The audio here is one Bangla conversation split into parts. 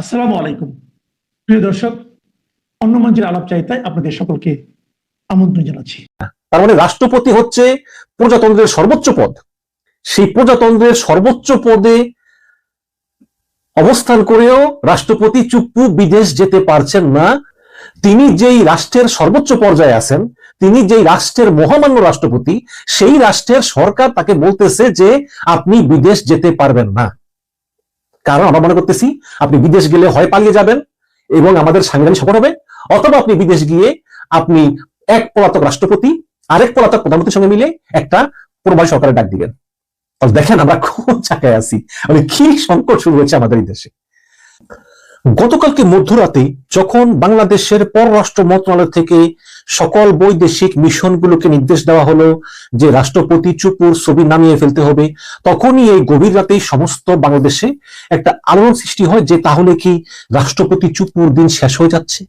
আসসালামু আলাইকুম। প্রিয় দর্শক অন্য মঞ্চের আলাপ চাইতায় আপনাদের সকলকে আমন্ত্রণ জানাচ্ছি। তার মানে রাষ্ট্রপতি হচ্ছে প্রজাতন্ত্রের সর্বোচ্চ পদ। সেই প্রজাতন্ত্রের সর্বোচ্চ পদে অবস্থান করেও রাষ্ট্রপতি চুপ্পু বিদেশ যেতে পারছেন না। তিনি যেই রাষ্ট্রের সর্বোচ্চ পর্যায়ে আছেন, তিনি যেই রাষ্ট্রের মহামান্য রাষ্ট্রপতি, সেই রাষ্ট্রের সরকার তাকে বলতেছে যে আপনি বিদেশ যেতে পারবেন না। কারণ আমরা মনে করতেছি আপনি বিদেশ গেলে হয় পালিয়ে যাবেন এবং আমাদের সাংবিধানিক সফর হবে। অথবা আপনি বিদেশ গিয়ে আপনি এক পলাতক রাষ্ট্রপতি, আরেক পলাতক প্রধানমন্ত্রীর সঙ্গে মিলে একটা প্রবাসী সরকারের ডাক দিবেন। দেখেন আমরা খুব জায়গায় আছি। মানে কি সংকট শুরু হয়েছে আমাদের এই দেশে। গতকালকে মধ্যরাতে যখন বাংলাদেশের পররাষ্ট্র মন্ত্রণালয় থেকে সকল বৈদেশিক মিশনগুলোকে নির্দেশ দেওয়া হলো যে রাষ্ট্রপতি চুপুর ছবি নামিয়ে ফেলতে হবে, তখনই এই গভীর রাতেই সমস্ত বাংলাদেশে একটা আলোড়ন সৃষ্টি হয় যে তাহলে কি রাষ্ট্রপতি চুপুর দিন শেষ হয়ে যাচ্ছে?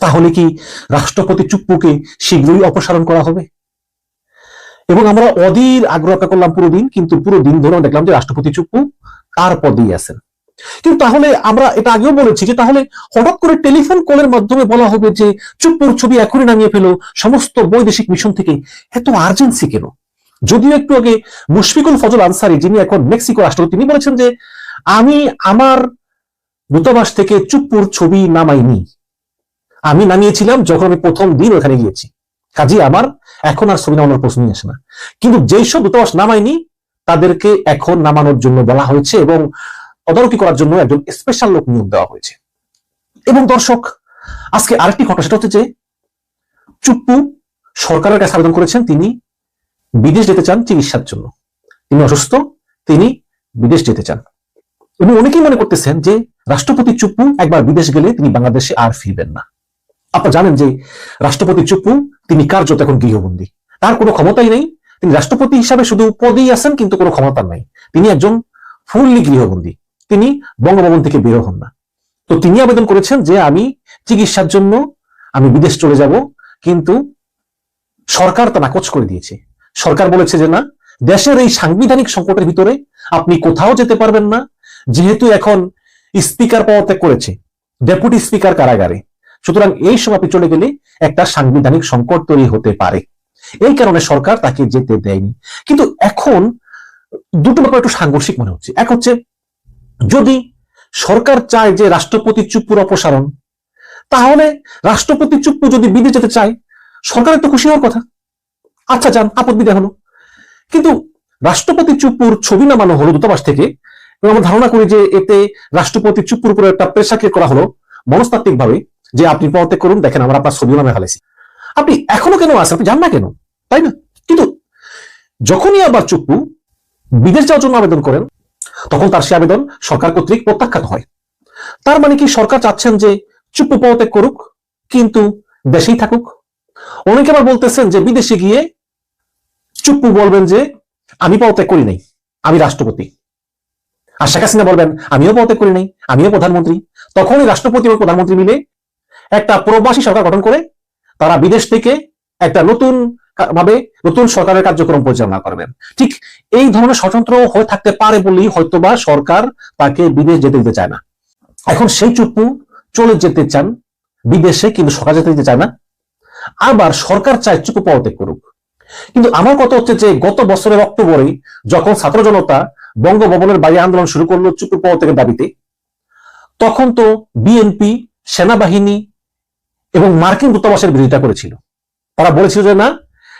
তাহলে কি রাষ্ট্রপতি চুপ্পুকে শীঘ্রই অপসারণ করা হবে? এবং আমরা অধীর আগ্রহ করলাম পুরো দিন, কিন্তু পুরো দিন ধরে দেখলাম যে রাষ্ট্রপতি চুপ্পু তার পদেই আছেন। কিন্তু তাহলে আমরা এটা আগেও বলেছি যে তাহলে হঠাৎ করে টেলিফোন কলের মাধ্যমে বলা হবে যে চুপ্পুর ছবি এখনই নামিয়ে ফেলো, সমস্ত বৈদেশিক মিশন থেকে। এত আর্জেন্সি কেন? যদিও একটু আগে মুশফিকুল ফজল আনসারি, যিনি এখন মেক্সিকো রাষ্ট্রপতি তিনি বলেছেন যে আমি আমার দূতাবাস থেকে চুপ্পুর ছবি নামাইনি। আমি নামিয়েছিলাম যখন আমি প্রথম দিন ওখানে গিয়েছি। কাজে, আমার এখন আর ছবি নামানোর প্রশ্নই আসে না। কিন্তু যেই সব দূতাবাস নামায়নি, তাদেরকে এখন নামানোর জন্য বলা হয়েছে এবং তদারকি করার জন্য একজন স্পেশাল লোক নিয়োগ দেওয়া হয়েছে। এবং দর্শক, আজকে আরেকটি ঘটনা, সেটা হচ্ছে যে চুপ্পু সরকারের কাছে আবেদন করেছেন, তিনি বিদেশ যেতে চান চিকিৎসার জন্য। তিনি অসুস্থ, তিনি বিদেশ যেতে চান। এবং অনেকেই মনে করতেছেন যে রাষ্ট্রপতি চুপ্পু একবার বিদেশ গেলে তিনি বাংলাদেশে আর ফিরবেন না। আপনারা জানেন যে রাষ্ট্রপতি চুপ্পু, তিনি কার্যত এখন গৃহবন্দী। তার কোনো ক্ষমতাই নেই। তিনি রাষ্ট্রপতি হিসাবে শুধু পদেই আছেন, কিন্তু কোনো ক্ষমতা নাই। তিনি একজন ফুললি গৃহবন্দী। তিনি বঙ্গভবন থেকে বের হন না। তো তিনি আবেদন করেছেন যে আমি চিকিৎসার জন্য আমি বিদেশ চলে যাব, কিন্তু সরকার তা নাকচ করে দিয়েছে। সরকার বলেছে যে না, দেশের এই সাংবিধানিক সংকটের ভিতরে আপনি কোথাও যেতে পারবেন না, যেহেতু এখন স্পিকার পদত্যাগ করেছে, ডেপুটি স্পিকার কারাগারে। সুতরাং এই সময় আপনি চলে গেলে একটা সাংবিধানিক সংকট তৈরি হতে পারে। এই কারণে সরকার তাকে যেতে দেয়নি। কিন্তু এখন দুটো ব্যাপার একটু সাংঘর্ষিক মনে হচ্ছে। এক হচ্ছে যদি সরকার চায় যে রাষ্ট্রপতি চুপ্পুর অপসারণ, তাহলে রাষ্ট্রপতি চুপ্পু যদি বিদেশ যেতে চায়, সরকারের তো খুশি হওয়ার কথা। আচ্ছা যান বিদায় হলো। কিন্তু রাষ্ট্রপতি চুপ্পুর ছবি নামানো হলো দূতাবাস থেকে? এবং আমরা ধারণা করি যে এতে রাষ্ট্রপতি চুপ্পুর উপরে একটা প্রেশারকে করা হলো মনস্তাত্ত্বিক ভাবে যে আপনি পদত্যাগ করুন, দেখেন আমরা আপনার ছবি নামে ফেলেছি। আপনি এখনও কেন আসেন আপনি জান না কেন? তাই না? কিন্তু যখনই আবার চুপ্পু বিদেশ যাওয়ার জন্য আবেদন করেন তখন তার সে আবেদন সরকার কর্তৃক প্রত্যাখ্যাত হয়। তার মানে কি সরকার চাচ্ছেন যে চুপ্পু পদত্যাগ করুক, কিন্তু দেশেই থাকুক? অনেকে আবার বলতেছেন যে বিদেশে গিয়ে চুপ্পু বলবেন যে, আমি পদত্যাগ করি নাই, আমি রাষ্ট্রপতি। আর শেখ হাসিনা বলবেন, আমিও পদত্যাগ করি নাই, আমিও প্রধানমন্ত্রী। তখনই রাষ্ট্রপতি এবং প্রধানমন্ত্রী মিলে একটা প্রবাসী সরকার গঠন করে তারা বিদেশ থেকে একটা নতুন ভাবে নতুন সরকারের কার্যক্রম পরিচালনা করবেন। ঠিক এই ধরনের স্বতন্ত্র হয়ে থাকতে পারে বলেই হয়তোবা সরকার তাকে বিদেশ যেতে দিতে চায় না। এখন সেই চুপ্পু চলে যেতে চান বিদেশে, কিন্তু সরকার যেতে দিতে চায় না। আবার সরকার চায় চুপ্পু পদত্যাগ করুক। কিন্তু আমার কথা হচ্ছে যে গত বছরের অক্টোবরে যখন ছাত্র জনতা বঙ্গভবনের বাইরে আন্দোলন শুরু করল চুপ্পু পদত্যাগের দাবিতে, তখন তো বিএনপি, সেনাবাহিনী এবং মার্কিন দূতাবাসের বিরোধিতা করেছিল। তারা বলেছিল যে না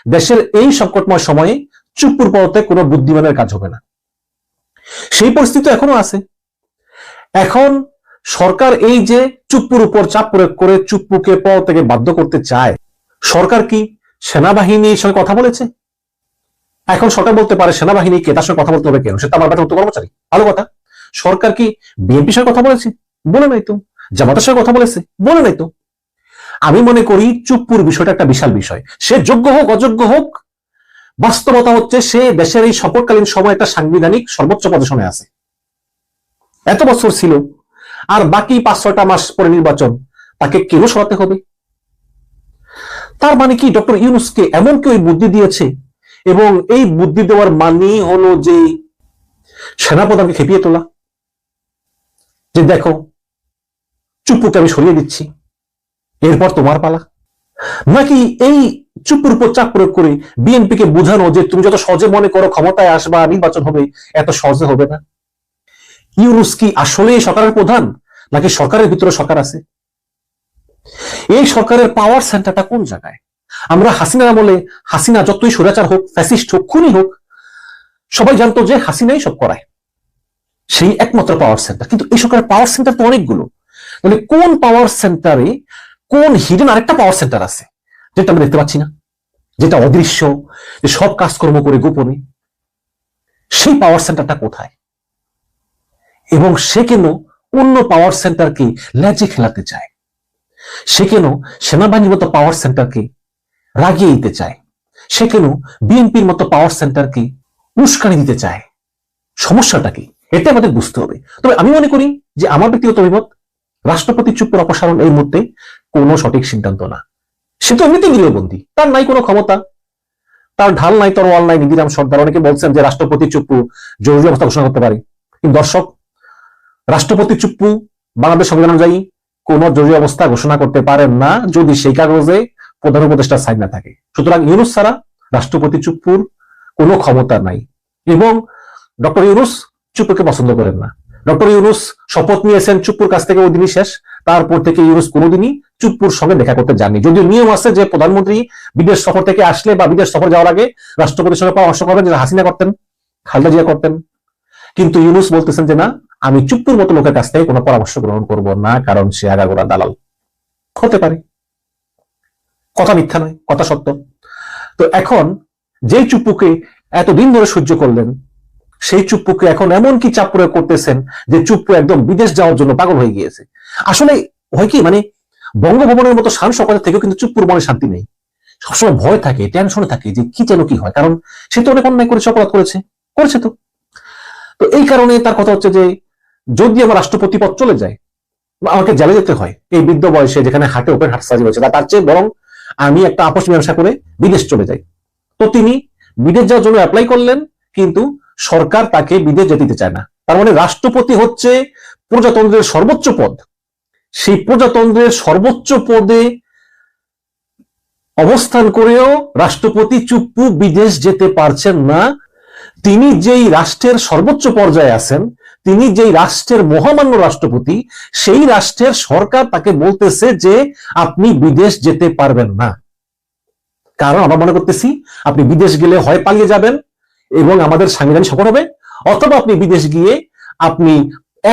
দেশের এই সংকটময় সময়ে চুপ্পুর পদত্যাগ কোনো বুদ্ধিমানের কাজ হবে না। সেই পরিস্থিতি এখনও আছে। এখন সরকার এই যে চুপ্পুর উপর চাপ প্রয়োগ করে চুপ্পুকে পদত্যাগে বাধ্য করতে চায়, সরকার কি সেনাবাহিনীর সঙ্গে কথা বলেছে? এখন সরকার বলতে পারে সেনাবাহিনীকে তার সঙ্গে কথা বলতে হবে কেন? সে তো আমার বেতন কর্মচারী। ভালো কথা। সরকার কি বিএনপির সঙ্গে কথা বলেছে? বলে নাই তো। জামাতের সঙ্গে কথা বলেছে? বলে নাই তো। আমি মনে করি চুপ্পুর বিষয়টা একটা বিশাল বিষয়। সে যোগ্য হোক, অযোগ্য হোক, বাস্তবতা হচ্ছে সে দেশের এই সফরকালীন সময় একটা সাংবিধানিক সর্বোচ্চ পজিশনে আছে। এত বছর ছিল, আর বাকি পাঁচ ছয়টা মাস পরে নির্বাচন, তাকে কেউ সরাতে হবে? তার মানে কি ডক্টর ইউনুসকে এমন কেউ বুদ্ধি দিয়েছে? এবং এই বুদ্ধি দেওয়ার মানে হলো যে সেনাপ্রধানকে খেপিয়ে তোলা। যে দেখো, চুপ্পুকে আমি সরিয়ে দিচ্ছি। এরপর তোমার পালা। নাকি এই চুপুর উপর চাপ প্রয়োগ করে বিএনপি কে বোঝানো যে তুমি যত সহজে মনে করো ক্ষমতায় আসবা, নির্বাচন হবে, এত সহজে হবে না? ইউনুস কি আসলে সরকারের প্রধান, নাকি সরকারের ভিতরে সরকার আছে? এই সরকারের পাওয়ার সেন্টারটা কোন জায়গায়? আমরা হাসিনা বলে হাসিনা যতই সুরাচার হোক ফ্যাসিস্ট হোক, খুনি হোক, সবাই জানতো যে হাসিনাই সব করায়। সেই একমাত্র পাওয়ার সেন্টার কিন্তু এই সরকারের পাওয়ার সেন্টার তো অনেকগুলো। মানে কোন পাওয়ার সেন্টারে কোন হিডেন আরেকটা পাওয়ার সেন্টার আছে? যেটা আমরা দেখতে পাচ্ছি না। যেটা অদৃশ্য, যে সব কাজকর্ম করে গোপনে। সেই পাওয়ার সেন্টারটা কোথায়? এবং সে কেন অন্য পাওয়ার সেন্টারকে ল্যাজে খেলাতে চায়? সে কেন সেনাবাহিনীর মতো পাওয়ার সেন্টারকে রাগিয়ে দিতে চায়? সে কেন বিএনপির মতো পাওয়ার সেন্টারকে উস্কানি দিতে চায়? সমস্যাটা কি? এটা আমাদের বুঝতে হবে। তবে আমি মনে করি যে আমার ব্যক্তিগত অভিমত, রাষ্ট্রপতি চুপের অপসারণ এই মুহূর্তে কোনো সঠিক সিদ্ধান্ত না। সে তো এমনিতেই গৃহবন্দী, তার নাই কোনো ক্ষমতা। তার ঢাল নাই, তরোয়াল নাই, নিধিরাম সর্দার। অনেকে বলছেন যে রাষ্ট্রপতি চুপ্পু জরুরি অবস্থা ঘোষণা করতে পারে। কিন্তু দর্শক, রাষ্ট্রপতি চুপ্পু বাংলাদেশ সংবিধান অনুযায়ী কোন জরুরি অবস্থা ঘোষণা করতে পারেন না যদি সেই কাগজে প্রধান উপদেষ্টা সাইন না থাকে। সুতরাং ইউনুস ছাড়া রাষ্ট্রপতি চুপ্পুর কোনো ক্ষমতা নাই এবং ডক্টর ইউনুস চুপ্পুকে পছন্দ করেন না। ডক্টর ইউনুস শপথ নিয়েছেন চুপ্পুর কাছ থেকে, ওই দিনই শেষ। তারপর থেকে ইউনুস কোনোদিনই চুপ্পুর সঙ্গে দেখা করতে যাননি। যদিও নিয়ম আছে যে প্রধানমন্ত্রী বিদেশ সফর থেকে আসলে বা বিদেশ সফর যাওয়ার আগে রাষ্ট্রপতির সঙ্গে পরামর্শ করবেন যেটা হাসিনা করতেন, খালেদা জিয়া করতেন। কিন্তু ইউনুস বলতেছেন যে, না, আমি চুপ্পুর মতো লোকের কাছ থেকে কোনো পরামর্শ গ্রহণ করব না, কারণ সে আগাগোড়া দালাল। হতে পারে। কথা মিথ্যা নয়, কথা সত্য। তো এখন যে চুপ্পুকে এতদিন ধরে সহ্য করলেন, সেই চুপ্পুকে এখন এমন কি চাপ প্রয়োগ করতেছেন যে চুপ্পু একদম বিদেশ যাওয়ার জন্য পাগল হয়ে গিয়েছে। আসলে হয় কি মানে বঙ্গভবনের মতো শান সকালের থেকেও কিন্তু চুপ্পুর মনে শান্তি নেই। সবসময় ভয় থাকে, টেনশনে থাকে যে কি যেন কি হয়, কারণ সে তো অনেক অন্যায় করেছে, অপরাধ করেছে করেছে তো। তো এই কারণে তার কথা হচ্ছে যে, যদি আমার রাষ্ট্রপতি পদ চলে যায়, আমাকে জেলে যেতে হয়, এই বৃদ্ধ বয়সে যেখানে হাটে ওপেন হাট সাজি হয়েছে তার চেয়ে বরং আমি একটা আপোষ ব্যবসা করে বিদেশ চলে যাই। তো তিনি বিদেশ যাওয়ার জন্য অ্যাপ্লাই করলেন, কিন্তু সরকার তাকে বিদেশ যেতে চায় না। তার মানে রাষ্ট্রপতি হচ্ছে প্রজাতন্ত্রের সর্বোচ্চ পদ। সেই প্রজাতন্ত্রের সর্বোচ্চ পদে অবস্থান করেও রাষ্ট্রপতি চুপ্পু বিদেশ যেতে পারছেন না। তিনি যেই রাষ্ট্রের সর্বোচ্চ পর্যায়ে আছেন, তিনি যেই রাষ্ট্রের মহামান্য রাষ্ট্রপতি, সেই রাষ্ট্রের সরকার তাকে বলতেছে যে আপনি বিদেশ যেতে পারবেন না। কারণ আমরা মনে করতেছি, আপনি বিদেশ গেলে হয় পালিয়ে যাবেন এবং আমাদের সাংবিধানিক সফর হবে। অথবা আপনি বিদেশ গিয়ে আপনি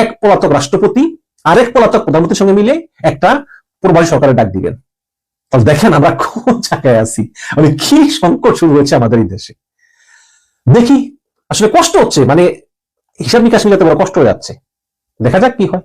এক পলাতক রাষ্ট্রপতি আরেক পলাতক প্রধানমন্ত্রীর সঙ্গে মিলে একটা প্রবাসী সরকারের ডাক দিবেন। তাহলে দেখেন আমরা কোন জায়গায় আছি? মানে কি সংকট শুরু হয়েছে আমাদের এই দেশে? দেখি, আসলে কষ্ট হচ্ছে মানে হিসাব নিকাশ মিলাতে বড় কষ্ট হয়ে যাচ্ছে। দেখা যাক কি হয়।